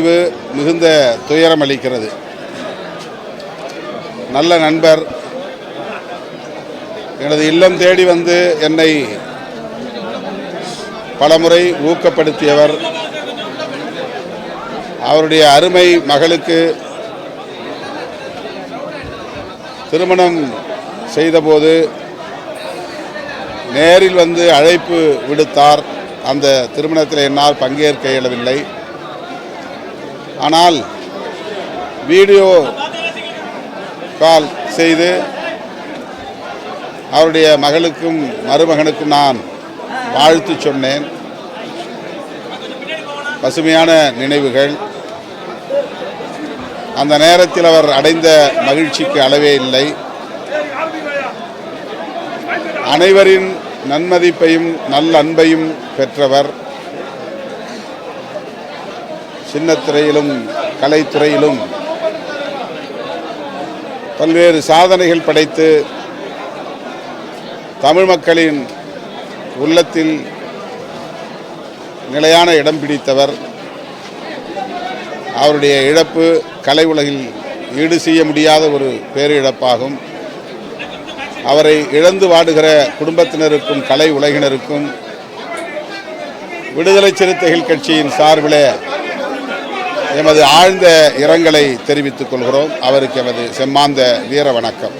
இது மிகுந்த துயரம் அளிக்கிறது. நல்ல நண்பர். எனது இல்லம் தேடி வந்து என்னை பலமுறை ஊக்கப்படுத்தியவர். அவருடைய அருமை மகளுக்கு திருமணம் செய்தபோது நேரில் வந்து அழைப்பு விடுத்தார். அந்த திருமணத்தில் என்னால் பங்கேற்க இயலவில்லை. ஆனால் வீடியோ கால் செய்து அவருடைய மகளுக்கும் மருமகனுக்கும் நான் வாழ்த்து சொன்னேன். பசுமையான நினைவுகள். அந்த நேரத்தில் அவர் அடைந்த மகிழ்ச்சிக்கு அளவே இல்லை. அனைவரின் நன்மதிப்பையும் நல்ல அன்பையும் பெற்றவர். சின்னத்திரையிலும் கலைத்துறையிலும் பல்வேறு சாதனைகள் படைத்து தமிழ் மக்களின் உள்ளத்தில் நிலையான இடம் பிடித்தவர். அவருடைய இழப்பு கலை உலகில் ஈடு செய்ய முடியாத ஒரு பேரிழப்பாகும். அவரை இழந்து வாடுகிற குடும்பத்தினருக்கும் கலை உலகினருக்கும் விடுதலை சிறுத்தைகள் கட்சியின் சார்பில் எமது ஆழ்ந்த இரங்கலை தெரிவித்துக் கொள்கிறோம். அவருக்கு எமது செம்மாந்த வீர வணக்கம்.